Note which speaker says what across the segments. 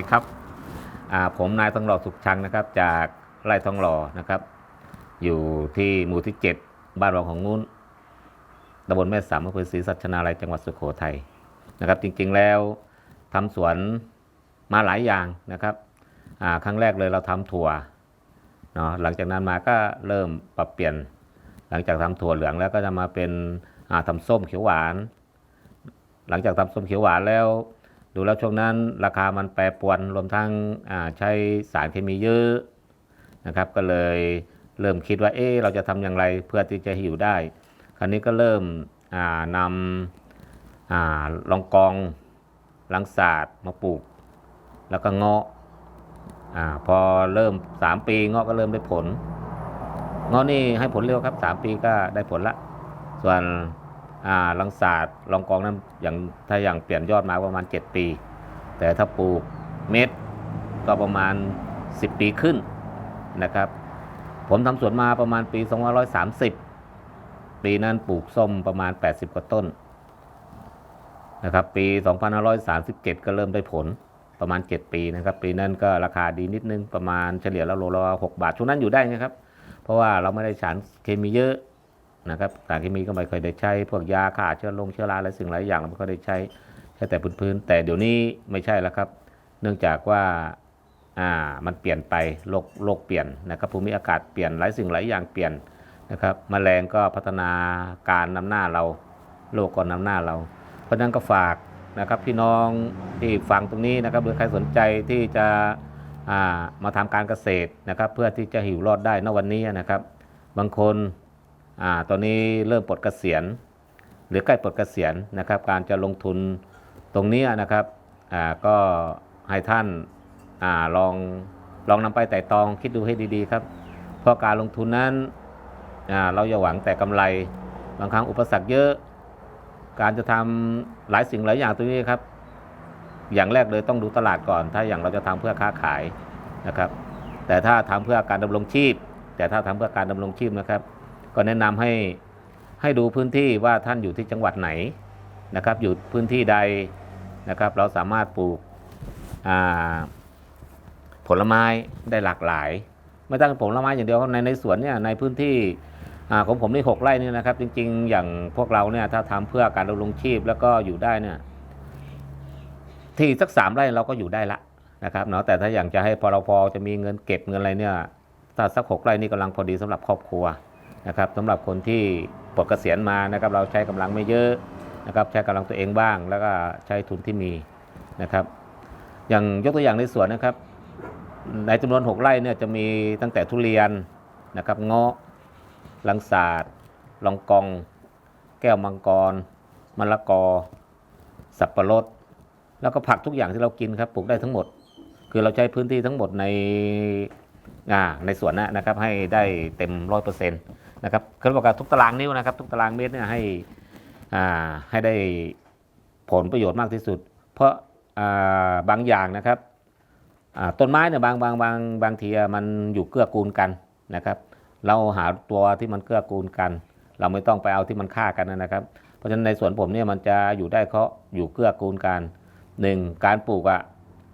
Speaker 1: ดีครับผมนายทองหล่อสุขชังนะครับ จากไร่ทองหล่อนะครับ อยู่ที่หมู่ที่ 7 บ้านรองของงูนตำบลแม่สามอำเภอศรีสัชนาลัยจังหวัดสุโขทัยนะครับ จริงๆแล้วทำสวนมาหลายอย่างนะครับครั้งแรกเลยเราทำถั่วเนาะหลังจากนั้นมาก็เริ่มปรับเปลี่ยน หลังจากทำถั่วเหลืองแล้วก็จะมาเป็นอ่าทำส้มเขียวหวาน หลังจากทำส้มเขียวหวานแล้ว ดูแล้วช่วงนั้นราคามันแปรปรวนรวมทั้งใช้สารเคมีเยอะนะครับ ก็เลยเริ่มคิดว่าเอ๊เราจะทำอย่างไรเพื่อที่จะหิวได้ คราวนี้ก็เริ่มนำลองกองลังศาสตร์มาปลูก แล้วก็เงาะอพอเริ่ม 3 ปีเงาะก็เริ่มได้ผลเงาะนี่ให้ผลเร็วครับ 3 ปีก็ได้ผลละ ส่วน ลังศาสตร์ลองกองนั้นอย่างถ้าอย่างเปลี่ยนยอดมาประมาณ 7 ปี แต่ถ้าปลูกเม็ดก็ประมาณ 10 ปีขึ้นนะครับ ผมทำสวนมาประมาณปี2530 ปีนั้นปลูกส้มประมาณ 80 กว่าต้นนะครับปี 2537 ก็เริ่มได้ผลประมาณ 7 ปีนะครับ ปีนั้นก็ราคาดีนิดนึงประมาณเฉลี่ยแล้วโลละ6บาทช่วงนั้นอยู่ได้นะครับ เพราะว่าเราไม่ได้สารเคมีเยอะ นะครับสารเคมีก็ไม่ค่อยได้ใช้ พวกยาฆ่าเชื้อลงเชื้อราอะไรสิ่งหลายอย่างเราไม่ค่อยได้ใช้ใช้แต่พื้นๆแต่เดี๋ยวนี้ไม่ใช่แล้วครับ เนื่องจากว่าอ่ามันเปลี่ยนไปโลกโลกเปลี่ยนนะครับภูมิอากาศเปลี่ยนหลายสิ่งหลายอย่างเปลี่ยนนะครับแมลงก็พัฒนาการนำหน้าเรา โลกก็นำหน้าเรา เพราะนั้นก็ฝากนะครับพี่น้องที่ฟังตรงนี้นะครับหรือใครสนใจที่จะามาทำการเกษตรนะครับ เพื่อที่จะหิวรอดได้ณวันนี้นะครับ บางคน อ่าตอนนี้เริ่มปลดเกษียณ หรือใกล้ปลดเกษียณนะครับ การจะลงทุนตรงนี้นะครับอ่าก็ให้ท่านอาลองลองนำไปไต่ตองคิดดูให้ดีๆครับ เพราะการลงทุนนั้นอ่าเราอย่าหวังแต่กำไร บางครั้งอุปสรรคเยอะ การจะทำหลายสิ่งหลายอย่างตรงนี้ครับ อย่างแรกเลยต้องดูตลาดก่อน ถ้าอย่างเราจะทำเพื่อค้าขายนะครับ แต่ถ้าทำเพื่อการดำรงชีพ แต่ถ้าทำเพื่อการดำรงชีพนะครับ ก็แนะนำให้ให้ดูพื้นที่ว่าท่านอยู่ที่จังหวัดไหนนะครับ อยู่พื้นที่ใดนะครับ เราสามารถปลูกผลไม้ได้หลากหลาย ไม่ต้องผลไม้อย่างเดียวในในสวนเนี่ยในพื้นที่ของผมนี่หกไร่นี่นะครับ จริง ๆ อย่างพวกเราเนี่ยถ้าทำเพื่อการดำรงชีพแล้วก็อยู่ได้เนี่ยที่สักสามไร่เราก็อยู่ได้ละนะครับเนาะแต่ถ้าอย่างจะให้พอเราพอจะมีเงินเก็บเงินอะไรเนี่ยถ้าสักหกไร่นี่กำลังพอดีสำหรับครอบครัว นะครับสำหรับคนที่ปลดเกษียณมานะครับเราใช้กำลังไม่เยอะนะครับใช้กำลังตัวเองบ้าง แล้วก็ใช้ทุนที่มีนะครับ อย่างยกตัวอย่างในสวนนะครับ ในจำนวน 6 ไร่เนี่ยจะมีตั้งแต่ทุเรียนนะครับเงาะลังสาดลองกอง แก้วมังกรมะละกอ สับปะรด แล้วก็ผักทุกอย่างที่เรากินครับปลูกได้ทั้งหมด คือเราใช้พื้นที่ทั้งหมดในอ่าในสวนนะนะครับให้ได้เต็มร้อยเปอร์เซ็นต์ นะครับเขาบอกว่าทุกตารางนิ้วนะครับ ทุกตารางเมตรเนี่ยให้ให้ได้ผลประโยชน์มากที่สุด เพราะบางอย่างนะครับต้นไม้เนี่ยบางบางบางบางทีมันอยู่เกื้อกูลกันนะครับ เราหาตัวที่มันเกื้อกูลกัน เราไม่ต้องไปเอาที่มันฆ่ากันนะครับ เพราะฉะนั้นในสวนผมเนี่ยมันจะอยู่ได้เพราะอยู่เกื้อกูลกันหนึ่งการปลูกอะ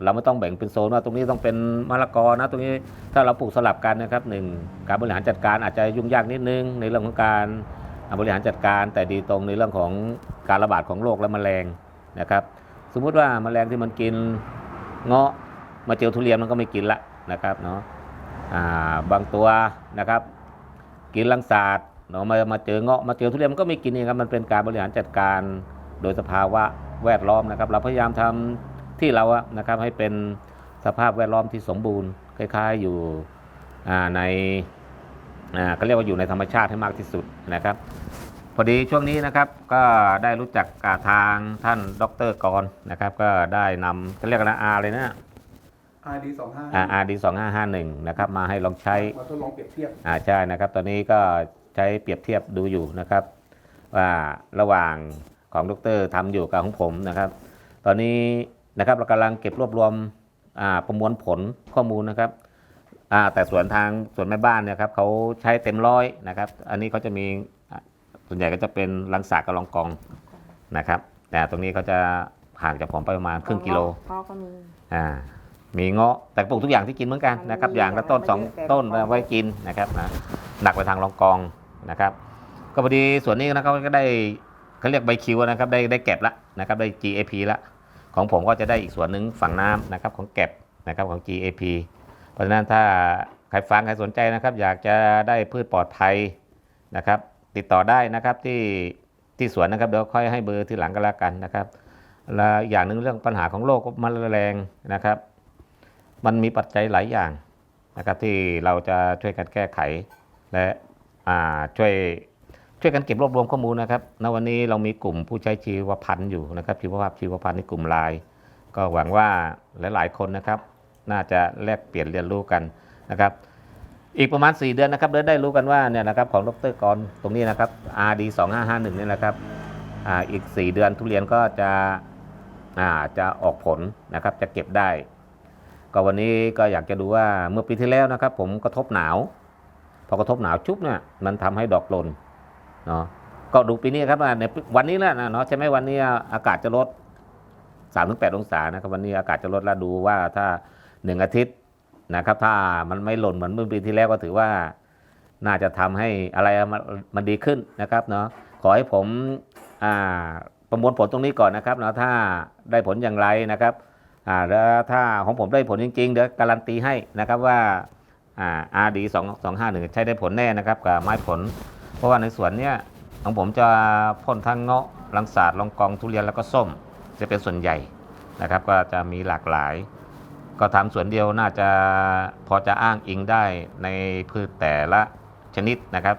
Speaker 1: เราไม่ต้องแบ่งเป็นโซนว่าตรงนี้ต้องเป็นมะละกอนะ ตรงนี้ถ้าเราปลูกสลับกันนะครับหนึ่งการบริหารจัดการอาจจะยุ่งยากนิดนึงในเรื่องของการบริหารจัดการแต่ดีตรงในเรื่องของการระบาดของโรคและแมลงนะครับ สมมุติว่าแมลงที่มันกินเงาะมาเจอทุเรียนมันก็ไม่กินละนะครับเนาะบางตัวนะครับ กินลังสาดเนาะมามาเจอเงาะมาเจอทุเรียนมันก็ไม่กินเองครับมันเป็นการบริหารจัดการโดยสภาวะแวดล้อมนะครับ เราพยายามทำ ที่เราอะนะครับให้เป็นสภาพแวดล้อมที่สมบูรณ์คล้ายๆอยู่อ่าในอ่าก็เรียกว่าอยู่ในธรรมชาติให้มากที่สุดนะครับ พอดีช่วงนี้นะครับก็ได้รู้จักกับทางท่านดรกรนะครับ ก็ได้นำเขาเรียกกันนะอาเลยนะ
Speaker 2: RD สองห้า
Speaker 1: อาอาดีสองห้าห้าหนึ่งนะครับมาให้ลองใช้
Speaker 2: มาทดลองเปรียบเทียบ
Speaker 1: อ่าใช่นะครับ ตอนนี้ก็ใช้เปรียบเทียบดูอยู่นะครับ ว่าระหว่างของดรทำอยู่กับของผมนะครับ ตอนนี้ นะครับเรากำลังเก็บรวบรวมอ่าประมวลผลข้อมูลนะครับอ่าแต่ส่วนทางส่วนแม่บ้านเนี่ยครับเขาใช้เต็มร้อยนะครับ อันนี้เขาจะมีอะส่วนใหญ่ก็จะเป็นลังสากกับลองกองนะครับ แต่ตรงนี้เขาจะห่างจากผมไปประมาณครึ่งกิโล
Speaker 3: พ่อก็มี
Speaker 1: อ่ามีเงาะแต่ปลูกทุกอย่างที่กินเหมือนกันนะครับ อย่างละต้นสองต้นไว้กินนะครับนะหนักไปทางรองกองนะครับ ก็พอดีส่วนนี้นะครับก็ได้เขาเรียกใบคิวนะครับ ได้ได้เก็บละนะครับ ได้ GAP ละ ของผมก็จะได้อีกส่วนหนึ่งฝั่งน้ำนะครับของเก็บนะครับของ GAP เพราะฉะนั้นถ้าใครฟังใครสนใจนะครับ อยากจะได้พืชปลอดภัยนะครับ ติดต่อได้นะครับที่ที่สวนนะครับเดี๋ยวค่อยให้เบอร์ที่หลังก็แล้วกันนะครับและอย่างหนึ่งเรื่องปัญหาของโรคมันแรงนะครับ มันมีปัจจัยหลายอย่างนะครับที่เราจะช่วยกันแก้ไขและช่วย ช่วยกันเก็บรวบรวมข้อมูลนะครับณวันนี้เรามีกลุ่มผู้ใช้ชีวพันธุ์อยู่นะครับชีวภาพชีวพันธุ์ในกลุ่มไลน์ก็หวังว่าหลาย ๆ คนนะครับ น่าจะแลกเปลี่ยนเรียนรู้กันนะครับ อีกประมาณ 4 เดือนนะครับเดี๋ยวได้รู้กันว่าเนี่ยนะครับของดรกรตรงนี้นะครับ RD 2551เนี่ยนะครับอ่าอีก 4 เดือนทุเรียนก็จะอ่าจะออกผลนะครับจะเก็บได้ ก็วันนี้ก็อยากจะดูว่าเมื่อปีที่แล้วนะครับ ผมกระทบหนาว พอกระทบหนาวชุบเนี่ยมันทำให้ดอกหล่น เนาะก็ดูปีนี้ครับในวันนี้แหละนะเนาะใช่ไหมวันนี้อากาศจะลด3-8องศานะครับวันนี้อากาศจะลดแล้วดูว่าถ้าหนึ่งอาทิตย์นะครับถ้ามันไม่หล่นเหมือนเมื่อปีที่แล้วก็ถือว่าน่าจะทำให้อะไรมันดีขึ้นนะครับเนาะขอให้ผมอ่าประมวลผลตรงนี้ก่อนนะครับเนาะถ้าได้ผลอย่างไรนะครับอ่าแล้วถ้าของผมได้ผลจริง ๆ เดี๋ยวการันตีให้นะครับว่าอ่า RD 2 2 5 1ใช้ได้ผลแน่นะครับกับไม้ผล เพราะว่าในสวนเนี้ยของผมจะพ่นทั้งเงาะลังสาดลองกองทุเรียนแล้วก็ส้มจะเป็นส่วนใหญ่นะครับ ก็จะมีหลากหลาย ก็ทำสวนเดียวน่าจะพอจะอ้างอิงได้ในพืชแต่ละชนิดนะครับ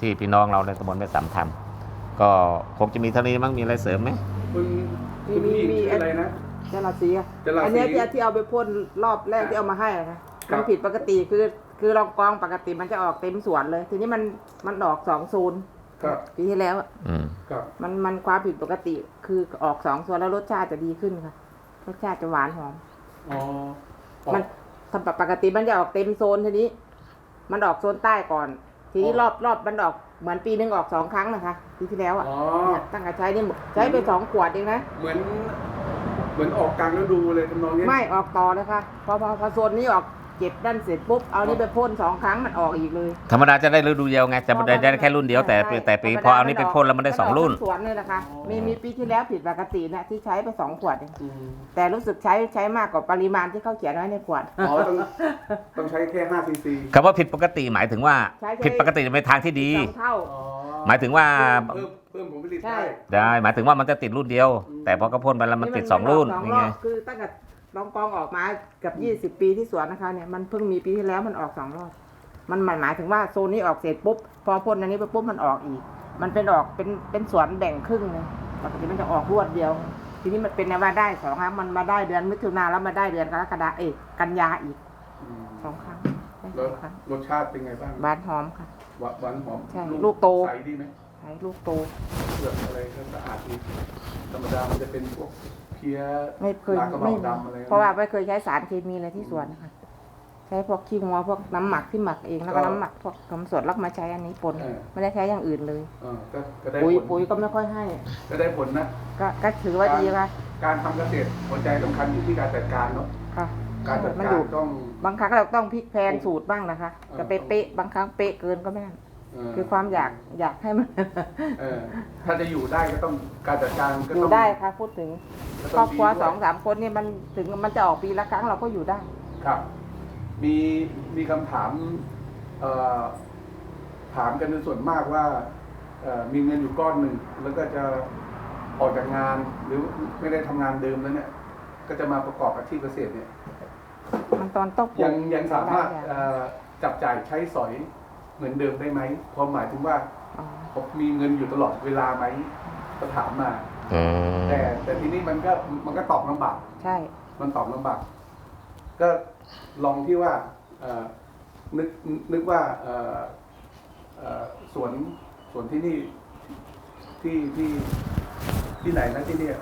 Speaker 1: ที่พี่น้องเราในตำบลแม่สามทำก็คงจะมีเท่านี้มั้งมีอะไรเสริมไหม
Speaker 2: คุณ
Speaker 3: มี
Speaker 2: คุณ
Speaker 3: มี
Speaker 2: ผู้หญิง
Speaker 3: มี
Speaker 2: ชื่ออะไรนะ
Speaker 3: จราสีอะ
Speaker 2: จราสี
Speaker 3: อันเนี้ยที่ที่เอาไปพ่นรอบแรกที่เอามาให้อะนะ
Speaker 2: ครั
Speaker 3: มั
Speaker 2: บ
Speaker 3: นผิดปกติคือ คือรองกองปกติมันจะออกเต็มสวนเลย ทีนี้มันมันออกสองโซน
Speaker 2: ครับ
Speaker 3: ปีที่แล้วอะ
Speaker 1: อืม
Speaker 2: ครับ
Speaker 3: มันมันความผิดปกติคือออกสองโซนแล้วรสชาติจะดีขึ้นค่ะรสชาติจะหวานหอม
Speaker 2: อ๋อ
Speaker 3: มันทำปกติมันจะออกเต็มโซนทีนี้ มันออกโซนใต้ก่อน ทีนี้รอบรอบมันออกเหมือนปีนึงออกสองครั้งนะคะปีที่แล้วอะ
Speaker 2: อ๋อ
Speaker 3: เนี่ยตั้งแต่ใช้นี่ใช้ไปสองขวดเองนะ
Speaker 2: เหมือน เหมือนออกกลางฤดูเลยทำนองนี้
Speaker 3: ไม่ออกต่อเลยค่ะพอพอพอโซนนี้ออก เก็บด้านเสร็จปุ๊บเอานี่ไปพ่นสองครั้งมันออกอีกเลย
Speaker 1: ธรรมดาจะได้ฤดูเดียวไงจะได้ได้แค่รุ่นเดียวแต่ปีแต่ปีพอเอานี้ไปพ่นแล้วมันได้สองรุ่น
Speaker 3: สวนเลยนะคะมีมีปีที่แล้วผิดปกติเนี่ยที่ใช้ไปสองขวดเอง
Speaker 2: อืม
Speaker 3: แต่รู้สึกใช้ใช้มากกว่าปริมาณที่เขาเขียนไว้ในขวด
Speaker 2: อ๋อต้องต้องใช้แค่5ซีซี
Speaker 1: คำว่าผิดปกติหมายถึงว่า
Speaker 3: ใช่ใช่
Speaker 1: ผิดปกติในทางที่ดี
Speaker 3: สองเท่า
Speaker 2: อ๋อ
Speaker 1: หมายถึงว่า
Speaker 2: เพิ่มเพิ่มผลผลิต
Speaker 3: ใช่
Speaker 2: ได้
Speaker 1: ได้หมายถึงว่ามันจะติดรุ่นเดียว
Speaker 2: อืม
Speaker 1: แต่พอกระพ่นไปแล้วมันติดสองรุ่น
Speaker 3: สอง
Speaker 1: นี่
Speaker 3: รอ
Speaker 1: ไง
Speaker 3: บคือตั้งแต่ ลองกองออกมาเกับยี่สิบปีที่สวนนะคะเนี่ยมันเพิ่งมีปีที่แล้วมันออกสองรอบ มันหมายหมายถึงว่าโซนนี้ออกเสร็จปุ๊บ พอพ่นอันนี้ไปปุ๊บมันออกอีก มันเป็นออกเป็นเป็นสวนแบ่งครึ่งเลยปกติมันจะออกรวดเดียว ทีนี้มันเป็นในว่าได้สองครั้งมันมาได้เดือนมิถุนาแล้วมาได้เดือนกรกฎาเอกกันยาอีก
Speaker 2: อืม
Speaker 3: สองครั้งได้ส
Speaker 2: แล้ว
Speaker 3: องครั้ง
Speaker 2: รสชาติเป็นไงบ้าง
Speaker 3: บานหอมค่ะ
Speaker 2: หวานหวานหอม
Speaker 3: ใช่ลูกโต
Speaker 2: ใสดีไหม
Speaker 3: ใช้ลูกโต
Speaker 2: เปลือกอะไรก็สะอาดดีธรรมดามันจะเป็นพวก เพี้ย
Speaker 3: ไม่เคย
Speaker 2: ลากระ
Speaker 3: ไม่
Speaker 2: เบา
Speaker 3: มี
Speaker 2: ดำอะไร
Speaker 3: เพราะว่าไม่เคยใช้สารเคมีเลยที่สวนนะคะใช้พวกขี้งัวพวกน้ำหมักที่หมักเองแล้วก็น้ำหมักพวกนมสดแล้วก็มาใช้อันนี้ปนไม่ได้ใช้อย่างอื่นเลย
Speaker 2: เออก็ก็ได้
Speaker 3: ปุ๋ย
Speaker 2: ผล
Speaker 3: ปุ๋ยก็ไม่ค่อยให้
Speaker 2: ก็ได้ผลนะ
Speaker 3: ก็ก็ถือว่าดีค่ะ
Speaker 2: การทำเกษตรหัวใจสำคัญอยู่ที่การจัดการเนาะ
Speaker 3: ค่ะ
Speaker 2: การจัด
Speaker 3: มัน
Speaker 2: กา
Speaker 3: อ
Speaker 2: ร
Speaker 3: ยู่
Speaker 2: ต้อง
Speaker 3: บางครั้งเราต้องพลิกแพลนสูตรบ้างนะคะ
Speaker 2: เออ
Speaker 3: จะเป๊ะๆบางครั้งเป๊ะเกินก็ไม่ได้
Speaker 2: เอ่อ
Speaker 3: คือความอยากอยากให้มัน
Speaker 2: เออถ้าจะอยู่ได้ก็ต้องการจัดการก็
Speaker 3: อ
Speaker 2: ต้
Speaker 3: ยู่
Speaker 2: อง
Speaker 3: ได้ค่ะพูดถึง
Speaker 2: ก็
Speaker 3: คร
Speaker 2: ต้
Speaker 3: อบครัว
Speaker 2: ดีด้วย
Speaker 3: สองสามคนเนี่ยมันถึงมันจะออกปีละครั้งเราก็อยู่ได้
Speaker 2: ครับ มีมีคำถามเอ่อถามกันเป็นส่วนมากว่าเอ่อมีเงินอยู่ก้อนหนึ่งแล้วก็จะออกจากงานหรือไม่ได้ทำงานเดิมแล้วเนี่ย ก็จะมาประกอบอาชีพเกษตรเนี่ย
Speaker 3: มันตอนต้องปลูก
Speaker 2: ยังยังสามารถ
Speaker 3: ได้อย่ง
Speaker 2: เอ่อจับจ่ายใช้สอย เหมือนเดิมได้ไหมความหมายถึงว่า
Speaker 3: อ๋อ
Speaker 2: ผมมีเงินอยู่ตลอดเวลาไหมก็ถามมา
Speaker 1: อืม
Speaker 2: แต่แต่ทีนี้มันก็มันก็ตอบลำบาก
Speaker 3: ใช่
Speaker 2: มันตอบลำบากก็ลองที่ว่าเอ่อนึกนึกว่าเอ่อเอ่อสวนสวนที่นี่ที่ที่ที่ไหนนะที่เนี่ย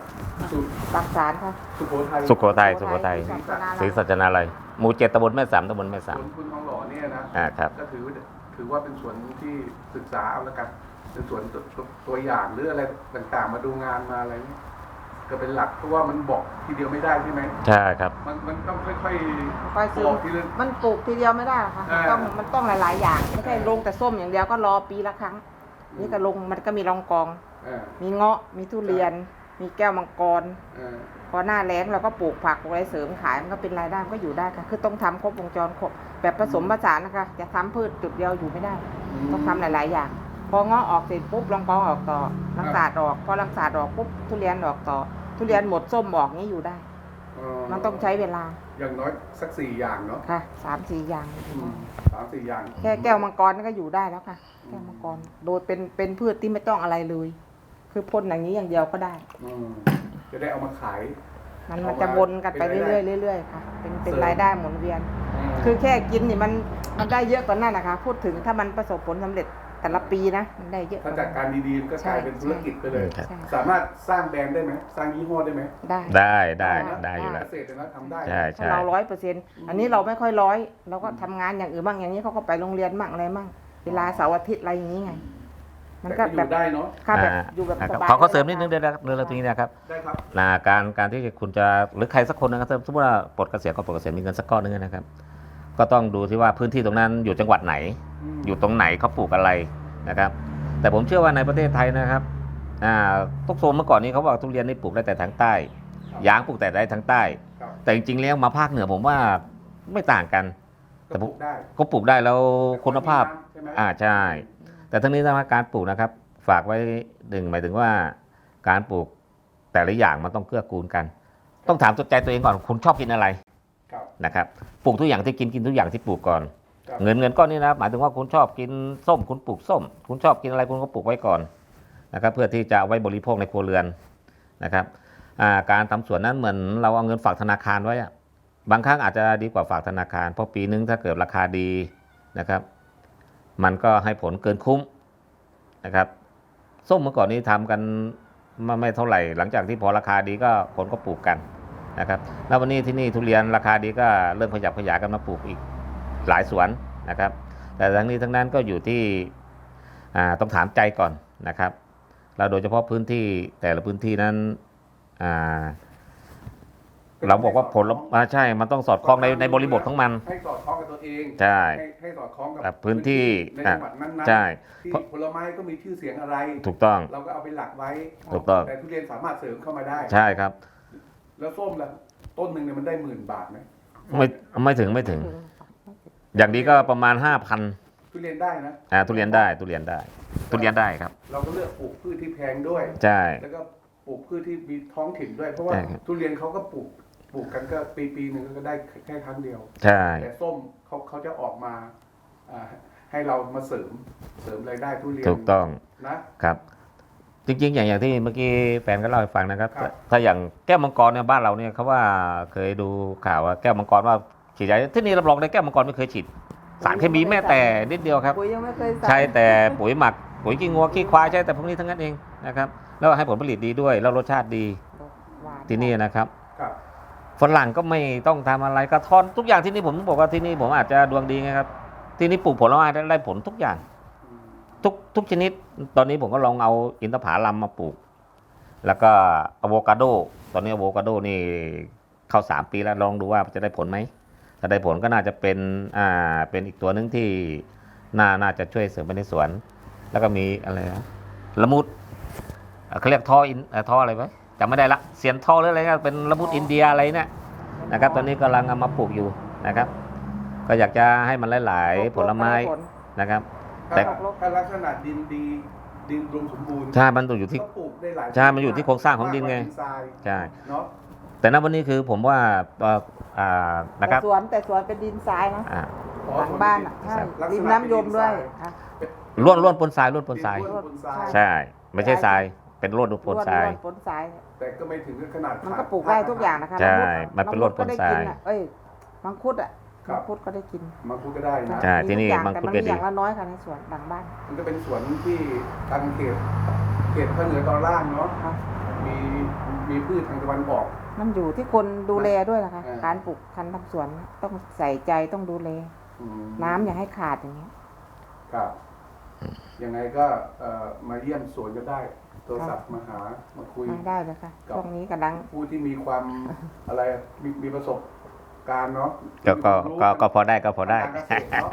Speaker 2: สุ
Speaker 3: ปักสารค่ะ
Speaker 2: สุโขทัย
Speaker 1: สุโขทัยสุโขทัย
Speaker 3: ศาสนา
Speaker 1: ศรีสัจนาลัยหมู่เจ็ดตำบลแม่สามตำบลแม่
Speaker 2: ส
Speaker 1: สาม
Speaker 2: วนคุณทองหล่อเนี่ยนะ
Speaker 1: อ่าครับ
Speaker 2: ก็ถือว่า ถือว่าเป็นสวนที่ศึกษาเอาละกันเป็นสวนตัวตัวตัวอย่างหรืออะไรต่างๆ มาดูงานมาอะไรเนี่ยก็เป็นหลักเพราะว่ามันบอกทีเดียวไม่ได้ใช่ไหม
Speaker 1: ใช่ครับ
Speaker 2: มันมันต้องค่อย
Speaker 3: ค่อย
Speaker 2: ๆ
Speaker 3: ซึ
Speaker 2: บ
Speaker 3: ม
Speaker 2: อกทีละ
Speaker 3: มันปลูกทีเดียวไม่ได้หรอกค่ะ
Speaker 2: อ่า
Speaker 3: ต้องมันต้องหลาย ๆ อย่างไม่ใช่ลงแต่ส้มอย่างเดียวก็รอปีละครั้ง นี่ก็ลงมันก็มีรองกอง
Speaker 2: เออ
Speaker 3: มีเงาะมีทุเรียน มีแก้วมังกร
Speaker 2: เออ
Speaker 3: พอหน้าแล้งเราก็ปลูกผักปลูกอะไรเสริมขายมันก็เป็นรายได้มันก็อยู่ได้ค่ะ คือต้องทำครบวงจรครบแบบผสมผสานนะคะ จะทำพืชจุดเดียวอยู่ไม่ได้ต้องทำหลาย ๆ อย่าง พอเงาะออกเสร็จปุ๊บรองกองออกต่อลังสาดออก พอลังสาดออกปุ๊บทุเรียนออกต่อ ทุเรียนหมดส้มออกนี้อยู่ได้
Speaker 2: เมั
Speaker 3: นต้องใช้เวลา
Speaker 2: อย่างน้อยสักสี่อย่างเนาะ
Speaker 3: ค่ะสามสี่อย่าง
Speaker 2: อืมสามสี่อย่าง
Speaker 3: แค่แก้วมังกรนี่ก็อยู่ได้แล้วค่ะ แก้วมังกร โดยเป็นเป็นพืชที่ไม่ต้องอะไรเลย คือพ่นอย่างนี้อย่างเดียวก็ได้
Speaker 2: อืมจะได้เอามาขาย
Speaker 3: มัน
Speaker 2: เอา
Speaker 3: มัน
Speaker 2: มา
Speaker 3: จะวนกันไป
Speaker 2: เป็น
Speaker 3: เรื่
Speaker 2: รายได้
Speaker 3: อยๆเรื่อยๆค่ะ เป็นเป็น
Speaker 2: เสริม
Speaker 3: รายได้หมุนเวียนคือแค่กินนี่มันมันได้เยอะกว่านั้นนะคะ พูดถึงถ้ามันประสบผลสำเร็จแต่ละปีนะ มันได้เยอะก
Speaker 2: ถ้า
Speaker 3: ว่า
Speaker 2: จัด
Speaker 3: นั้น
Speaker 2: การดีๆมันก็กลายเป็นธุรกิจไปเลย
Speaker 1: ใช่
Speaker 3: ใช่
Speaker 2: สามารถสร้างแบรนด์ได้ไหมสร้างยี่ห้อได้ไหม
Speaker 3: ได้
Speaker 1: ได้ได้
Speaker 3: ได้
Speaker 1: ได้อยู่แล้ว
Speaker 2: เกษตรนะทำได้
Speaker 1: ใช่
Speaker 3: ถ้าเราร้อยเปอร์เซ็นต์อันนี้เราไม่ค่อยร้อยเราก็ทำงานอย่างอื่นบ้างอย่างนี้เขาก็ไปโรงเรียนบ้างอะไรบ้างเวลาเสาร์อาทิตย์อะไรอย่างนี้ไง มัน
Speaker 2: แต่
Speaker 3: ก็
Speaker 2: ก็อ
Speaker 3: แบบ
Speaker 2: ยู่ได้เนาะ
Speaker 3: ค่ะแบบ
Speaker 1: อ่า
Speaker 3: อยู่แบบ
Speaker 1: นะ
Speaker 3: ส
Speaker 1: ครับ
Speaker 3: บาย
Speaker 1: ขอขอเสริมนิดนึงด้วยนะครับเรื่องตรงนี้นะครับ
Speaker 2: ได้ครับ
Speaker 1: นะการการที่คุณจะหรือใครสักคนนะครับสมมติว่าปลดเกษียณก็ปลดเกษียณมีเงินสักก้อนนึงนะครับ ก็ต้องดูที่ว่าพื้นที่ตรงนั้นอยู่จังหวัดไหน
Speaker 2: ม
Speaker 1: อยู่ตรงไหนเขาปลูกอะไรนะครับ แต่ผมเชื่อว่าในประเทศไทยนะครับอ่าทุกโซนเมื่อก่อนนี้เขาบอกทุเรียนนี่ปลูกได้แต่ทางใต้
Speaker 2: ครับ
Speaker 1: ยางปลูกแต่ได้ทางใต้
Speaker 2: ครับ
Speaker 1: แต่จริงๆแล้วมาภาคเหนือผมว่าไม่ต่างกัน แต่
Speaker 2: ก็
Speaker 1: ผ
Speaker 2: ป
Speaker 1: ม
Speaker 2: ลูกได้
Speaker 1: ก็ปลูกได้แล้วคุณภาพ
Speaker 2: ใช่ไหม
Speaker 1: อ่าใช่ แต่ทั้งนี้ทั้งนั้นการปลูกนะครับ ฝากไว้หนึ่งหมายถึงว่าการปลูกแต่ละอย่างมันต้องเกื้อกูลกัน ต้องถามตัวใจตัวเองก่อนคุณชอบกินอะไร
Speaker 2: ครับ
Speaker 1: นะครับปลูกทุกอย่างที่กินกินทุกอย่างที่ปลูกก่อน
Speaker 2: ครับ
Speaker 1: เงินเงินก้อนนี้นะหมายถึงว่าคุณชอบกินส้ม คุณปลูกส้ม คุณชอบกินอะไรคุณก็ปลูกไว้ก่อนนะครับเพื่อที่จะเอาไว้บริโภคในครัวเรือนนะครับอ่าการทำสวนนั้นเหมือนเราเอาเงินฝากธนาคารไว้อะบางครั้งอาจจะดีกว่าฝากธนาคาร เพราะปีนึงถ้าเกิดราคาดีนะครับ มันก็ให้ผลเกินคุ้มนะครับ ส้มเมื่อก่อนนี้ทำกันไม่ไม่เท่าไหร่ หลังจากที่พอราคาดีก็คนก็ปลูกกันนะครับแล้ววันนี้ที่นี่ทุเรียนราคาดีก็เริ่มขยับขยายกันมาปลูกอีกหลายสวนนะครับ แต่ทั้งนี้ทั้งนั้นก็อยู่ที่ต้องถามใจก่อนนะครับแล้วโดยเฉพาะพื้นที่แต่ละพื้นที่นั้นอ่า เราบอกว่าผลลัพธ์อ่าใช่ มันต้องสอดคล้องในในบริบทของมัน
Speaker 2: ให้สอดคล้องกับตัวเอง
Speaker 1: ใช่
Speaker 2: ให้ให้สอดคล้องกับ
Speaker 1: กับพื้นที่
Speaker 2: ในจังหวัดนั้นๆ
Speaker 1: ใช่
Speaker 2: ที่ผลไม้ก็มีชื่อเสียงอะไร
Speaker 1: ถูกต้อง
Speaker 2: เราก็เอาไปหลักไว้
Speaker 1: ถูกต้อง
Speaker 2: แต่ทุเรียนสามารถเสริมเข้ามาได้
Speaker 1: ใช่ครับ
Speaker 2: แล้วส้มล่ะต้นหนึ่งเนี่ยมันได้หมื่นบาทไหม
Speaker 1: ไม่ไม่ถึงไม่ถึง อย่างนี้ก็ประมาณ 5,000
Speaker 2: ทุเรียนได้นะ
Speaker 1: อ่าทุเรียนได้ทุเรียนได้ ทุเรียนได้ครับ
Speaker 2: เราก็เลือกปลูกพืชที่แพงด้วย
Speaker 1: ใช่
Speaker 2: แล้วก็ปลูกพืชที่มีท้องถิ่นด้วย เพราะว่า
Speaker 1: ใช่ครับ
Speaker 2: ทุเรียนเขาก็ปลูก ปลูกกันก็ปีปีหนึ่งก็ได้แค่ครั้งเดียว
Speaker 1: ใช่
Speaker 2: แต่ส้มเขาเขาจะออกมาอ่าให้เรามาเสริมเสริมรายได้ทุเรียน
Speaker 1: ถูกต้อง
Speaker 2: นะครับ
Speaker 1: จริงๆ อย่างอย่างที่เมื่อกี้แฟนก็เล่าให้ฟังนะครับ
Speaker 2: ครับ
Speaker 1: ถ้าอย่างแก้วมังกรเนี่ยบ้านเราเนี่ยเขาว่าเคยดูข่าวว่าแก้วมังกรว่าฉีดยาที่นี่รับรองได้แก้วมังกรไม่เคยฉีดสารเคมีแม้แต่นิดเดียวครับ
Speaker 3: ปุ๋ยยังไม่เคยใส่
Speaker 1: ใช้แต่ปุ๋ยหมักปุ๋ยขี้งัวขี้ควายใช้แต่พวกนี้ทั้งนั้นเองนะครับ แล้วให้ผลผลิตดีด้วยแล้วรสชาติดี
Speaker 3: หวาน
Speaker 1: ที่นี่นะครับ
Speaker 2: ครับ
Speaker 1: ฝรั่งก็ไม่ต้องทำอะไรกระท้อนทุกอย่างที่นี่ผมบอกว่าที่นี่ผมอาจจะดวงดีไงครับ ที่นี่ปลูกผลไม้ได้ได้ผลทุกอย่าง ทุกทุกชนิด ตอนนี้ผมก็ลองเอาอินทผลัมมาปลูก แล้วก็อะโวคาโด ตอนนี้อะโวคาโดนี่เข้าสามปีแล้วลองดูว่าจะได้ผลไหมถ้าได้ผลก็น่าจะเป็นอ่าเป็นอีกตัวหนึ่งที่น่าน่าจะช่วยเสริมไปในสวน แล้วก็มีอะไรนะละมุดเขาเรียกท่ออินท่ออะไรไว้ จำไม่ได้ละเสียนท่อหรืออะไรก็เป็นละมุดอินเดียอะไรเนี่ยนะครับ ตอนนี้กำลังเอามาปลูกอยู่นะครับ ก็อยากจะให้มันหลาย ๆ ผลไม้นะครับ แต่
Speaker 2: ถ้าถ้าลักษณะดินดีดินรวมสมบูรณ์
Speaker 1: ใช่มันต้องอยู่ที่
Speaker 2: ก็ปลูกได้หลาย
Speaker 1: ใช่มันอยู่ที่โครงสร้างของดินไง
Speaker 2: มากกว่าทราย
Speaker 1: ใช่
Speaker 2: เนาะ
Speaker 1: แต่ณวันนี้คือผมว่าเอ่ออ่านะครับ
Speaker 3: แต่สวนแต่สวนเป็นดินทรายนะ
Speaker 1: อ่า
Speaker 2: อ๋อ
Speaker 3: หลังบ้านอะใช่
Speaker 2: ลักษณะ
Speaker 3: ริมน้ำยมด้วย
Speaker 2: เป็นดินทราย
Speaker 3: ค่ะ
Speaker 1: ล้วนล้วนปนทรายล้วนปนทราย
Speaker 2: ดินร่วนบนทราย
Speaker 1: ใช่ ไม่ใช่ทรายเป็นล้วนปนทราย
Speaker 3: ร่วนๆปนทราย
Speaker 2: แต่ก็ไม่ถึงกับขนาด
Speaker 3: มันก็ปลูกได้ทุกอย่างนะคะ
Speaker 1: ใช่
Speaker 3: ละมุด
Speaker 1: มันเป็นรวด
Speaker 3: ละมุก็ได้
Speaker 1: ปนทราย
Speaker 3: กินอะเอ้ยมังคุดอะ
Speaker 2: ครั
Speaker 3: มั
Speaker 2: บ
Speaker 3: งคุดก็ได้กิน
Speaker 2: มังคุดก็ได้นะ
Speaker 1: ใช่ที่นี่
Speaker 3: ทุกอย่าง
Speaker 1: มังคุด
Speaker 3: แต่มัน
Speaker 1: ก็
Speaker 3: มี
Speaker 1: ดี
Speaker 3: อย่างละน้อยค่ะในสวนหลังบ้าน
Speaker 2: มันก็เป็นสวนที่ทางเขตเขตภาคเหนือตอนล่างเนาะ
Speaker 3: ค่ะ
Speaker 2: มีมีพืชทางตะวันออก
Speaker 3: มันอยู่ที่คนดูแลด้วยนะคะ
Speaker 2: อ่า
Speaker 3: การปลูกคันทำสวนต้องใส่ใจต้องดูแล
Speaker 2: อืม
Speaker 3: น้ำอย่าให้ขาดอย่างเงี้ย
Speaker 2: ครับยังไงก็เอ่อมาเยี่ยมสวนก็ได้ โทรศัพท์มาหามาคุย
Speaker 3: มาได้เลยค่ะ
Speaker 2: ครับ
Speaker 3: ช่วงนี้กำลัง
Speaker 2: ผู้ที่มีความอะไรมีมีประสบการณ์เนาะ
Speaker 1: ก็ก็
Speaker 2: มี
Speaker 1: ก็
Speaker 2: ความรู้
Speaker 1: ก็พอได้ก็พอได้
Speaker 2: ทางการเกษตรเนาะ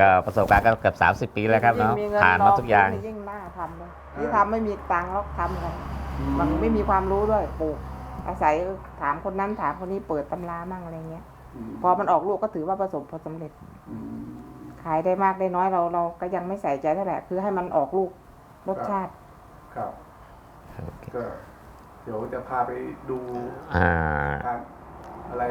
Speaker 1: ก็ประสบการณ์ก็เกือบ30 ปีแล้วครับเนาะ
Speaker 3: ยิ่งมีเงิน
Speaker 1: ผ่านมาทุกอย่าง
Speaker 3: ลยิ่งน่าทำเลยที่ทำไม่มีตังค์แล้วทำกัน
Speaker 2: อื
Speaker 3: มันไม่มีความรู้ด้วยปลูกอาศัยถามคนนั้นถามคนนี้เปิดตำรามั่งอะไรเงี้ย
Speaker 2: ม
Speaker 3: พอมันออกลูกก็ถือว่าประสบผลสำเร็จ
Speaker 2: อืม
Speaker 3: ขายได้มากได้น้อยเราเราก็ยังไม่ใส่ใจเท่าไหร่คือให้มันออกลูกรสชาติ
Speaker 2: ครับ ก็เดี๋ยวจะพาไปดู
Speaker 1: อ่า
Speaker 2: การอะไร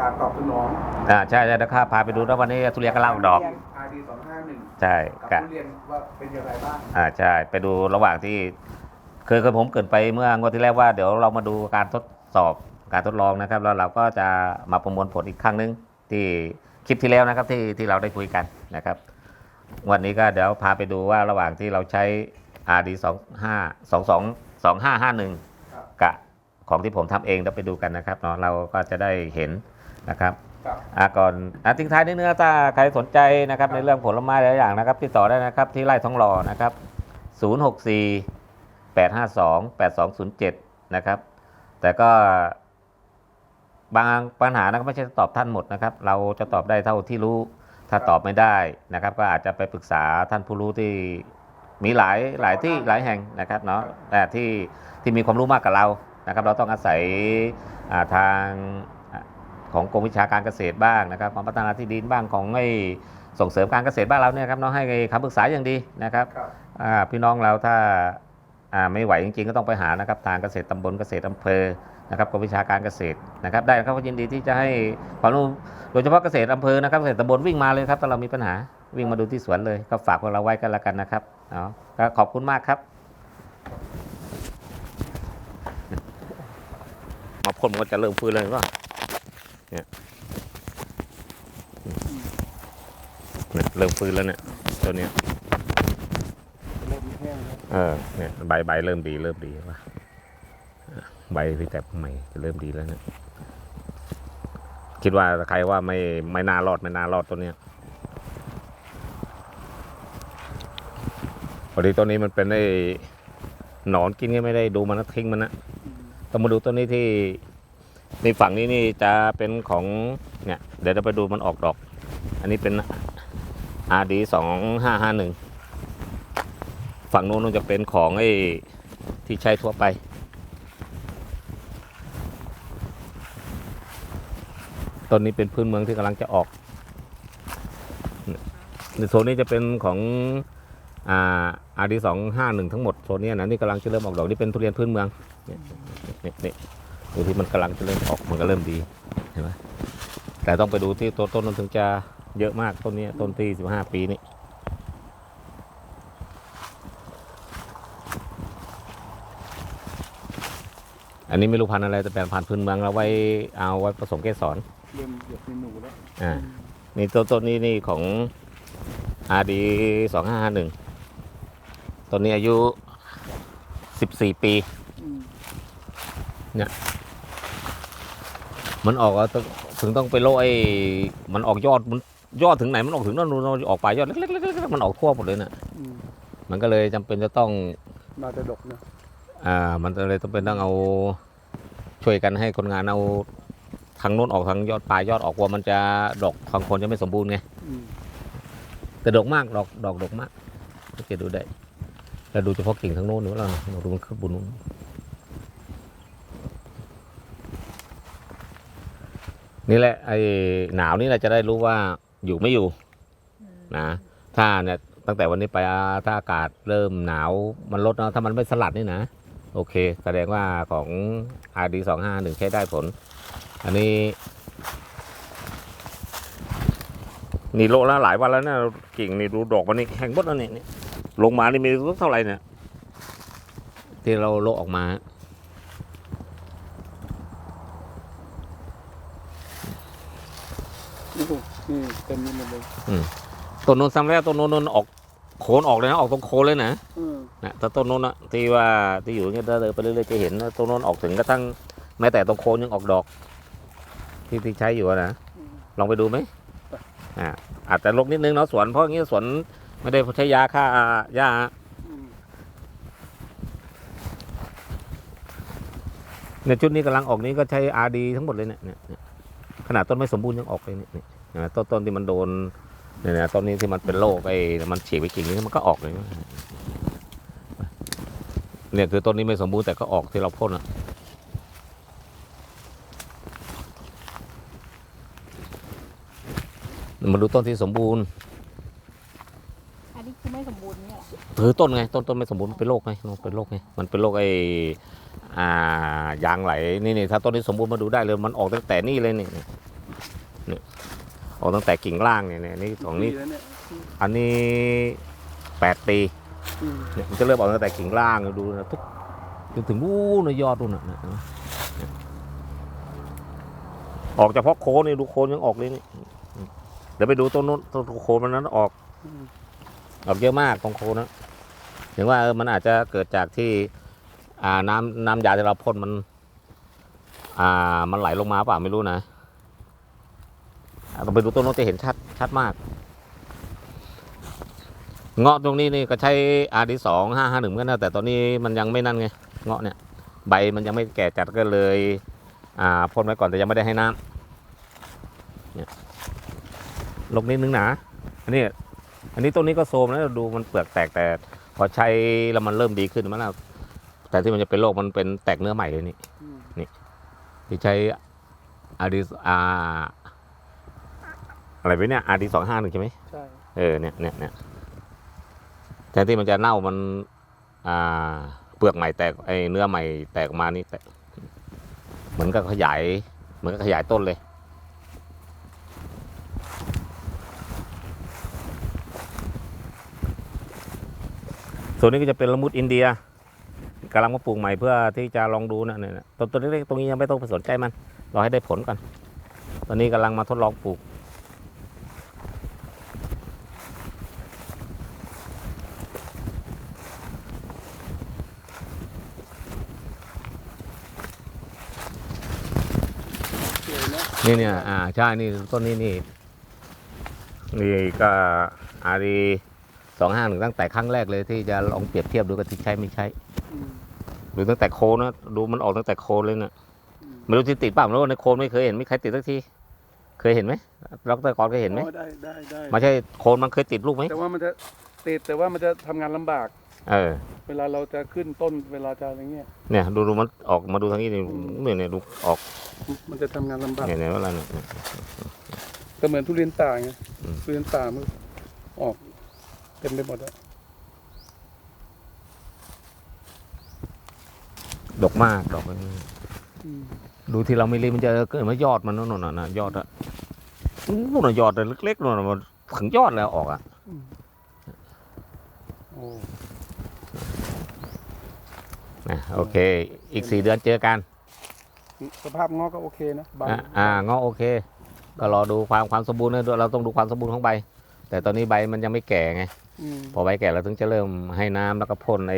Speaker 2: การตอบสนอง
Speaker 1: อ่าใช่ใช่นะครับพาไปดูแล้ววันนี้ทุเรียนก็เล่าดอก
Speaker 2: RD สองห้าหนึ่ง
Speaker 1: ใช่
Speaker 2: กับ
Speaker 1: กะ
Speaker 2: ทุเรียนว่าเป็นอย่างไรบ้าง
Speaker 1: อ่าใช่ไปดูระหว่างที่คือคือผมเกรินไปเมื่องวดที่แล้วว่าเดี๋ยวเรามาดูการทดสอบการทดลองนะครับ แล้วเราก็จะมาประมวลผลอีกครั้งหนึงที่คลิปที่แล้วนะครับที่ที่เราได้คุยกันนะครับ วันนี้ก็เดี๋ยวพาไปดูว่าระหว่างที่เราใช้ RD 2 5 2 2 2 5 5 1
Speaker 2: ครับ
Speaker 1: กับของที่ผมทำเองเราไปดูกันนะครับเนาะเราก็จะได้เห็นนะครับ
Speaker 2: ครับ
Speaker 1: อะก่อนอะทิ้งท้ายนิดนึงนะถ้าใครสนใจนะครับในเรื่องผลไม้หลายอย่างนะครับติดต่อได้นะครับที่ไร่ท้องหล่อนะครับ 064 852 8207 นะครับ แต่ก็บางปัญหานะครับไม่ใช่ตอบท่านหมดนะครับ เราจะตอบได้เท่าที่รู้ ถ้าตอบไม่ได้นะครับ ก็อาจจะไปปรึกษาท่านผู้รู้ที่ มีหลายหลายที่หลายแห่งนะครับเนาะแต่ที่ที่มีความรู้มากกว่าเรานะครับ เราต้องอาศัยอ่าทางอะของกรมวิชาการเกษตรบ้างนะครับของพัฒนาที่ดินบ้างของไอ้ส่งเสริมการเกษตรบ้านเราเนี่ยครับเนาะให้คำปรึกษาอย่างดีนะครับ
Speaker 2: ครับ
Speaker 1: อ่าพี่น้องเราถ้าอ่าไม่ไหวจริงๆก็ต้องไปหานะครับทางเกษตรตำบลเกษตรอำเภอนะครับกรมวิชาการเกษตรนะครับ ได้นะครับก็ยินดีที่จะให้ความรู้โดยเฉพาะเกษตรอำเภอนะครับเกษตรตำบลวิ่งมาเลยครับถ้าเรามีปัญหาวิ่งมาดูที่สวนเลยก็ฝากพวกเราไว้กันแล้วกันนะครับ เนาะก็ขอบคุณมากครับมาพ่นมันก็จะเริ่มฟื้นเลยว่าเนี่ยเริ่มฟื้นแล้วเนี่ยตัวเนี้ย
Speaker 2: เอ
Speaker 1: อเนี่ยใบใบเริ่มดีเริ่มดีว่ะใบที่แต่ใหม่จะเริ่มดีแล้วเนี่ยคิดว่าใครว่าไม่ไม่น่ารอดไม่น่ารอดตัวเนี้ย อดีตัวนี้มันเป็นไอ้หนอนกินก็ไม่ได้ดูมันนะทิ้งมันนะต้องมาดูตัวนี้ที่ในฝั่งนี้นี่จะเป็นของเนี่ย เดี๋ยวเราไปดูมันออกดอก อันนี้เป็น RD สองห้าห้าหนึ่งฝั่งโน้นนจะเป็นของไอ้ที่ใช้ทั่วไป ต้นนี้เป็นพื้นเมืองที่กำลังจะออกในโซนนี้จะเป็นของ อ่าอาดีสองห้าหนึ่งทั้งหมดโซนนี้นะนี่กำลังจะเริ่มออกดอกนี่เป็นทุเรียนพื้นเมืองเนี่ยนี่นี่ดูที่มันกำลังจะเริ่มออกมันก็เริ่มดีเห็นไหมแต่ต้องไปดูที่ต้นต้นนั้นถึงจะเยอะมากต้นนี้ต้นที่สิบห้าปีนี่อันนี้ไม่รู้พันธุ์อะไรแต่เป็นพันธุ์พื้นเมืองเราไว้เอาไว้ผสมเกสร
Speaker 2: เริ่มเหยียบในหนูแล้ว
Speaker 1: อ่านี่ต้นต้นนี้นี่ของอาดีสองห้าห้าหนึ่ง ต้นนี้อายุสิบสี่ปี
Speaker 2: อืม
Speaker 1: มันออกเอาต้องถึงต้องไปโลไอ้มันออกยอดมันยอดถึงไหนมันออกถึงนั่นนู่นนู่นออกปลายยอดเล็กๆๆๆมันออกทั่วหมดเลยน่ะ
Speaker 2: อืม
Speaker 1: มันก็เลยจำเป็นจะต้อง
Speaker 2: น่าจะดกนะ
Speaker 1: อ่า มันก็เลยต้องเป็นต้องเอาช่วยกันให้คนงานเอาทางโน้นออกทางยอดปลายยอดออกว่ามันจะดอกทางคนจะไม่สมบูรณ์ไง
Speaker 2: อืม
Speaker 1: แต่ดอกมากดอกดอกดอกมากสังเกตดูได้ แล้วดูเฉพาะกิ่งทางโน้นหรือว่าเราเราดูมันขึ้นบนนู้นนี่แหละไอ้หนาวนี่แหละจะได้รู้ว่าอยู่ไม่อยู่นะถ้าเนี่ยตั้งแต่วันนี้ไปอ่าถ้าอากาศเริ่มหนาวมันลดนะถ้ามันไม่สลัดนี่นะ โอเค แสดงว่าของ RD สองห้าหนึ่งใช้ได้ผล อันนี้นี่โลละหลายวันแล้วนะกิ่งนี่ดูดอกมันนี่แห้งหมดแล้วเนี่ยนี่ ลงมานี่มีรู้เท่าไหร่เนี่ยที่เราโลออกมา
Speaker 2: นี่ดูนี่เต็มนี่หมดเลย
Speaker 1: ต้นนู้นซ้ำแล้วต้นนู้นออกโคนออกเลยนะออกตรงโคนเลยนะ
Speaker 2: อืม
Speaker 1: นะถ้าต้นนู้นนะที่ว่าที่อยู่อย่างเงี้ยเดินไปเรื่อยๆจะเห็นนะต้นนู้นออกถึงกระทั่งแม้แต่ตรงโคนยังออกดอก ที่ที่ใช้อยู่อะนะ
Speaker 2: อืม
Speaker 1: ลองไปดูไหมอ่าอาจจะลกนิดนึงเนาะสวนเพราะอย่างเงี้ยสวน ไม่ได้ใช้ยาค่ายาในชุดนี้กำลังออกนี้ก็ใช้อาดีทั้งหมดเลยเนี่ยขนาดต้นไม่สมบูรณ์ยังออกเลยเนี่ยต้นต้นที่มันโดนเนี่ยต้นนี้ที่มันเป็นโรคไปมันฉีกไปกิ่งนี้มันก็ออกเลยเนี่ยคือต้นนี้ไม่สมบูรณ์แต่ก็ออกที่เราพ่นอะมาดูต้นที่สมบูรณ์ ถือต้นไงต้นต้นไม่สมบูรณ์มันเป็นโรคไงมันเป็นโรคไงมันเป็นโรคไอ้อ่ายางไหลนี่นี่ถ้าต้นนี้สมบูรณ์มาดูได้เลยมันออกตั้งแต่นี่เลยนี่นี่นี่ออกตั้งแต่กิ่งล่างเนี่ยเนี่ยนี่ของนี่
Speaker 2: ปีแล้วเนี่ย
Speaker 1: อันนี้แปดปี
Speaker 2: อืม
Speaker 1: เนี่ยมันจะเริ่มออกตั้งแต่กิ่งล่างดูนะทุกจนถึงนู้นนะยอดนู่นน่ะนะเนี่ยออกเฉพาะโคนนี่ดูโคนยังออกเลยนี่เดี๋ยวไปดูต้นนู้นต้นโคนมันนั้นออก
Speaker 2: อ
Speaker 1: อกเยอะมากตรงโคนนะถึงว่าออมันอาจจะเกิดจากที่อ่าน้ำน้ำยาที่เราพ่นมัน อ่ามันไหลลงมาเปล่าไม่รู้นะอ่าไปดูต้นน้นจะเห็นชัดชัดมากเงาะตรงนี้นี่ก็ใช้อาดีสองห้าห้าหนึ่งกันนะแต่ตอนนี้มันยังไม่นั่นไงเงาะเนี่ย ใบมันยังไม่แก่จัดก็เลย อ่าพ่นไว้ก่อนแต่ยังไม่ได้ให้น้ำเนี่ยลงนิดนึงนะอันนี้ อันนี้ต้นนี้ก็โซมแล้วดูมันเปลือกแตกแต่พอใช้แล้วมันเริ่มดีขึ้นมันแล้วแต่ที่มันจะเป็นโรคมันเป็นแตกเนื้อใหม่เลยนี่
Speaker 2: อืม
Speaker 1: ที่ใช้อาดีอาอะไรไปเนี่ยอาดีสองห้าหนึ่งใช่ไหม
Speaker 2: ใช่
Speaker 1: เออเนี่ยเนี่ยเนี่ยแทนที่มันจะเน่ามัน อ่า เปลือกใหม่แตกไอเนื้อใหม่แตกออกมานี่แตกเหมือนกับขยาย เหมือนกับขยายต้นเลย ส่วนนี้ก็จะเป็นละมุดอินเดียกำลังมาปลูกใหม่เพื่อที่จะลองดูนะเนี่ยต้นต้นเล็กๆตรงนี้ยังไม่ต้องไปสนใจมันรอให้ได้ผลก่อนตอนนี้กำลังมาทดลองปลูก
Speaker 2: นี่
Speaker 1: เนี่ย อ่า ใช่ นี่ ต้นนี้นี่ นี่ก็อารี สองห้าหนึ่งตั้งแต่ครั้งแรกเลยที่จะลองเปรียบเทียบดูกับที่ใช้ไม่ใช้
Speaker 2: อืม
Speaker 1: ดูตั้งแต่โคนนะดูมันออกตั้งแต่โคนเลยนะ
Speaker 2: อืม
Speaker 1: ไม่รู้ที่ติดเปล่าไม่รู้ในโคนไม่เคยเห็นไม่ใครติดสักทีเคยเห็นไหมดรกรเคยเห็นไหม
Speaker 2: อ๋อได้ได้ได้
Speaker 1: ไม่ใช่โคนมันเคยติดลูกไหม
Speaker 2: แต่ว่ามันจะติดแต่ว่ามันจะทำงานลำบาก
Speaker 1: เออ
Speaker 2: เวลาเราจะขึ้นต้นเวลาจะอะไรเงี้ย
Speaker 1: เนี่ยดูดูมันออกมาดูทางนี้นี่เนี่ยเนี่ยดูออก
Speaker 2: มันจะทำงานลำบาก
Speaker 1: เนี่ยเนี่ยว่าอะไรเนี่ย
Speaker 2: ก็เหมือนทุเรียนตาไง
Speaker 1: อืม
Speaker 2: ทุเรียนตามันออก เต็มไปหมดอะ
Speaker 1: ดกมากดอกมัน
Speaker 2: อืม
Speaker 1: ดูที่เราไม่รีบมันจะเกิดมายอดมันนู่นน่ะนะยอดอะนู่นน่ะยอดเล็กๆนู่นน่ะมันถึงยอดแล้วออกอะ
Speaker 2: อืมโอ้
Speaker 1: นะโอเค อีกสี่เดือนเจอกัน
Speaker 2: สภาพงอกก็โอเคนะใบ
Speaker 1: อะอ่างอโอเค ก็รอดูความความสมบูรณ์นะเราต้องดูความสมบูรณ์ของใบ แต่ตอนนี้ใบมันยังไม่แก่ไง
Speaker 2: อืม
Speaker 1: พอใบแก่เราถึงจะเริ่มให้น้ำแล้วก็พ่นไอ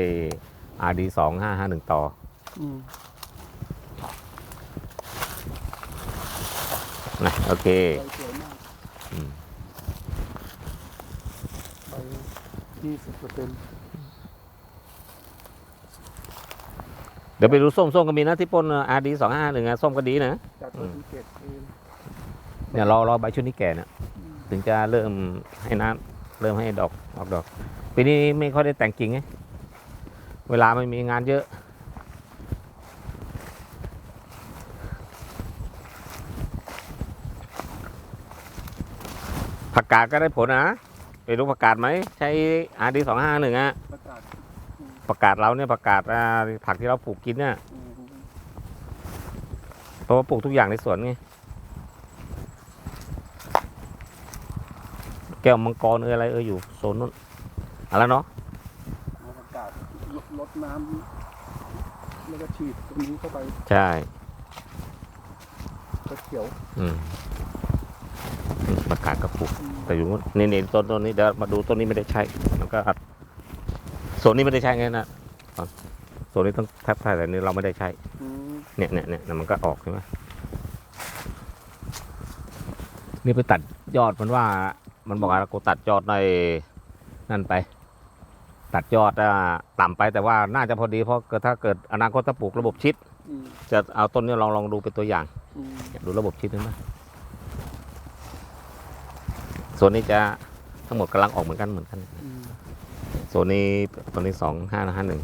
Speaker 1: อาร์ดีสองห้าห้าหนึ่งต่อ
Speaker 2: อืม
Speaker 1: นะโอเค
Speaker 2: ใบสวยมาก
Speaker 1: อืม
Speaker 2: ใบยี่สิบเปอร์เซ็นต์
Speaker 1: เดี๋ยวไปดูส้มส้มก็มีนะที่พ่นอาร์ดีสองห้าหนึ่งส้มก็ดีนะ
Speaker 2: จากตัวที่เกตเอง
Speaker 1: เนี่ยรอรอใบชุดนี้แก่นะถึงจะเริ่มให้น้ำ เริ่มให้ดอกออกดอกปีนี้ไม่ค่อยได้แต่งกิ่งไงเวลาไม่มีงานเยอะผักกาดก็ได้ผลนะไปดูผักกาดไหมใช้อาร์ดีสองห้าหนึ่งอะ
Speaker 2: ประกาศ
Speaker 1: ผักกาดเราเนี่ยผักกาดอ่าผักที่เราปลูกกินเนี่ย
Speaker 2: อืม
Speaker 1: เพราะว่าปลูกทุกอย่างในสวนไง แก้วมังกรเอยอะไรเอยอยู่โซนนู้นเอะไรเนาะ
Speaker 2: เอาประกาศลดลดน้ำแล้วก็ฉีดตรงนี้เข้าไป
Speaker 1: ใช่
Speaker 2: จะเขียว
Speaker 1: อืมอืมผักกาดก็ปลูก
Speaker 2: อืม
Speaker 1: แต่อยู่นู้นนี่นี่ต้นต้นนี้เดี๋ยวมาดูต้นนี้ไม่ได้ใช้มันก็อัดโซนนี้ไม่ได้ใช้ไงนะโซนนี้ต้องแทบใช่แต่นี้เราไม่ได้ใช้
Speaker 2: อืม
Speaker 1: เนี่ยเนี่ยเนี่ยมันก็ออกใช่ไหมนี่ไปตัดยอดมันว่า มันบอกว่ากูตัดยอดในนั่นไป ตัดยอดอะต่ำไปแต่ว่าน่าจะพอดีเพราะถ้าเกิดอนาคตถ้าปลูกระบบชิด จะเอาต้นนี้ลองลองดูเป็นตัวอย่างดูระบบชิดนะส่วนนี้จะทั้งหมดกำลังออกเหมือนกันเหมือนกันส่วนนี้ตัวนี้สองห้าห้าหนึ่ง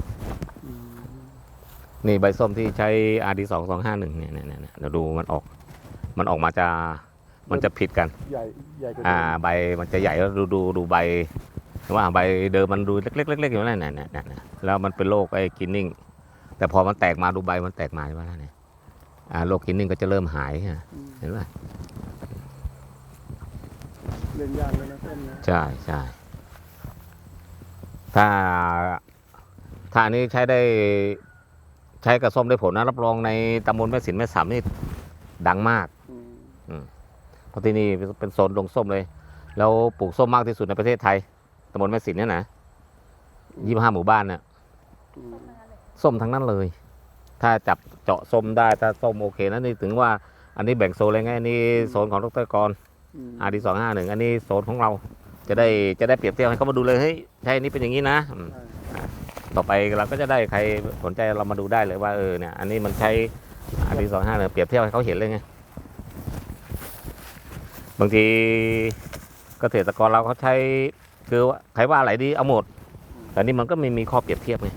Speaker 1: นี่ใบส้มที่ใช้ RD สองสองห้าหนึ่งเนี่ยเนี่ยเนี่ยเดี๋ยวดูมันออก มันออกมาจะ มันจะผิดกัน
Speaker 2: ใหญ่ใหญ่กว่า
Speaker 1: อ่า
Speaker 2: เดิม
Speaker 1: ใบมันจะใหญ่แล้วดูดูดูใบเห็นว่าใบเดิมมันดูเล็กๆเล็กๆอยู่นั่นน่ะเนี่ยเนี่ยเนี่ยแล้วมันเป็นโรคไอ้กินนิ่ง แต่พอมันแตกมาดูใบมันแตกมาใช่ไหมล่ะเนี่ยอ่าโรคกินนิ่งก็จะเริ่มหายฮะ
Speaker 2: อืม
Speaker 1: เห็นไหม
Speaker 2: เล่นยากเลยนะเส้นเนี้ย
Speaker 1: ใช่ใช่ถ้าถ้าอันนี้ใช้ได้ใช้กระส้มได้ผลนะรับรองในตำบลแม่สินแม่สามนี่ดังมาก
Speaker 2: อืม
Speaker 1: เพราะที่นี่เป็นโซนดงส้มเลย แล้วปลูกส้มมากที่สุดในประเทศไทยตำบลแม่สินเนี่ยนะยี่ห้าหมู่บ้านเนี่ย
Speaker 2: อืม
Speaker 1: ส้มทั้งนั้นเลย ถ้าจับเจาะส้มได้ ถ้าส้มโอเคนะนี่ถึงว่าอันนี้แบ่งโซนเลยไงอันนี้โซนของดรกร
Speaker 2: อืม
Speaker 1: อาร์ดีสองห้าหนึ่งอันนี้โซนของเรา จะได้จะได้เปรียบเทียบให้เขามาดูเลยเฮ้ยใช่อันนี้เป็นอย่างนี้นะอืม
Speaker 2: ใช่
Speaker 1: ต่อไปเราก็จะได้ใครสนใจเรามาดูได้เลยว่าเออเนี่ยอันนี้มันใช้อาร์ดีสองห้าเนี่ยเปรียบเทียบให้เขาเห็นเลยไง บางทีเกษตรกรเราเขาใช้คือว่าใครว่าอะไรดีเอาหมด แต่นี่มันก็ไม่มีข้อเปรียบเทียบไง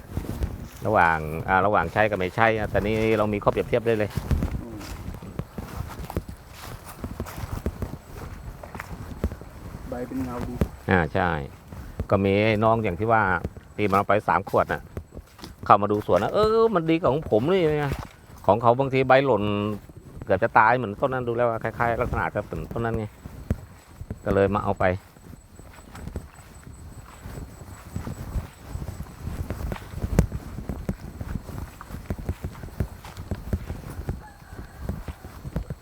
Speaker 1: ระหว่างอ่าระหว่างใช้กับไม่ใช้อะแต่นี่เรามีข้อเปรียบเทียบได้เลย
Speaker 2: อืมใบเป็นเงาดี
Speaker 1: อ่าใช่ ก็มีไอ้น้องอย่างที่ว่าตีมันเอาไปสามขวดน่ะ เข้ามาดูสวนนะเออ มันดีกว่าของผมนี่ไงของเขาบางทีใบหล่นเกือบจะตายเหมือนต้นนั้นดูแล้วคล้ายๆลักษณะจะเป็นต้นนั้นไงก็เลยมาเอาไป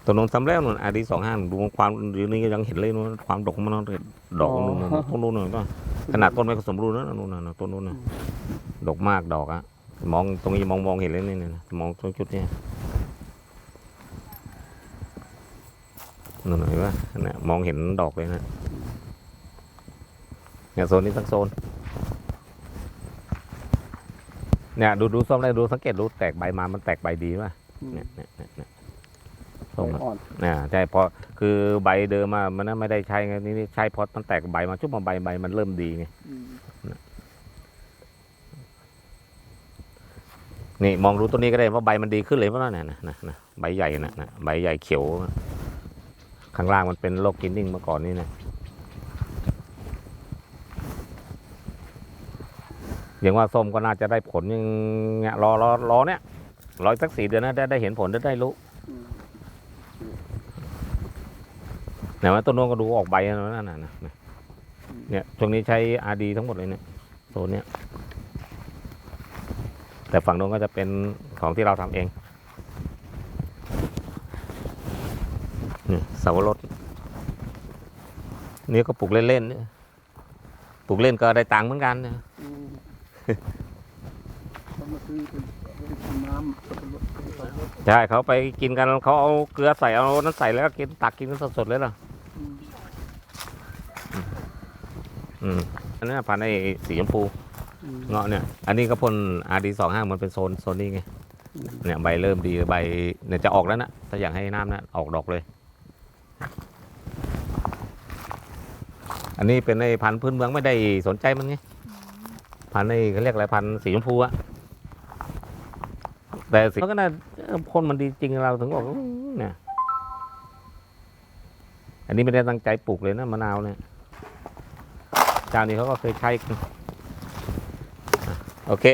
Speaker 1: ตัวนู้นซ้ำแล้วนู่นอาดีสองห้าดูความอยู่นี่ยังเห็นเลยนู่นความดกของมันนู่นดอกของนู่นต้นนู้นนู่นก็ขนาดต้นไม่ผสมรูนะนู่นน่ะต้นนู้นน่ะดกมากดอกอะมองตรงนี้มองมองเห็นเลยนี่นี่นะมองตรงจุดเนี้ นั่นเห็นปะเนี่ยมองเห็นดอกเลยนะเนี่ยโซนนี้ทั้งโซน เนี่ยดูดูส้มได้ดูสังเกตดูแตกใบมา มันแตกใบดีป่ะ
Speaker 2: อืม
Speaker 1: เนี่ยเนี่ยเนี่ยเนี่ย
Speaker 2: ใบ
Speaker 1: ส้มอะ
Speaker 2: อ่อน
Speaker 1: อ่าใช่เพราะคือใบเดิมอะมันน่ะไม่ได้ใช้ไงนี่นี่ใช้เพราะมันแตกใบมาชุบมาใบใบมันเริ่มดีไง
Speaker 2: อืม
Speaker 1: นี่มองดูต้นนี้ก็ได้ว่าใบมันดีขึ้นเลยเพราะนั่นน่ะนะนะนะใบใหญ่นะนะใบใหญ่เขียว ข้างล่างมันเป็นโรคกินนิ่งมาก่อนนี่นะอย่างว่าส้มก็น่าจะได้ผลยังเงี้ยรอรอรอเนี่ยรอสักสี่เดือนนะได้ได้เห็นผลได้ได้รู้ไหนว่าต้นนู้นก็ดูออกใบแล้วนั่นน่ะนะเนี่ยช่วงนี้ใช้อาดีทั้งหมดเลยเนี่ยโซนเนี้ยแต่ฝั่งโน้นก็จะเป็นของที่เราทำเอง นี่ยเสาวรสนี่ก็ปลูกเล่นๆเนี่ยปลูกเล่นก็ได้ตังค์เหมือนกันเนี่ย
Speaker 2: อืมต้องมาซื้อเป็นเป็นน้ำเป็นรถเป็นรถรถ
Speaker 1: ใช่เขาไปกินกันเขาเอาเกลือใส่เอานั้นใส่แล้วก็กินตักกินกันสดๆเลยเหรอ
Speaker 2: อืม
Speaker 1: อืมอันนี้นพันธุ์ไอ้สีชมพู
Speaker 2: อืม
Speaker 1: เงาะเนี่ย อันนี้ก็พ่นอาดีสองห้ามันเป็นโซนโซนนี้ไงเนี่ยใบเริ่มดีใบเนี่ยจะออกแล้วนะถ้าอยากให้น้ำนะออกดอกเลย อันนี้เป็นในพันธุ์พื้นเมืองไม่ได้สนใจมันไงพันธุ์ในเขาเรียกอะไรพันธุ์สีชมพูอะแต่สีมันก็น่าเออพ่นมันดีจริงเราถึงบอกว่าอื้อเนี่ยอันนี้ไม่ได้ตั้งใจปลูกเลยนะมะนาวเนี่ยเจ้านี้เขาก็เคยใช้กันอะโอเค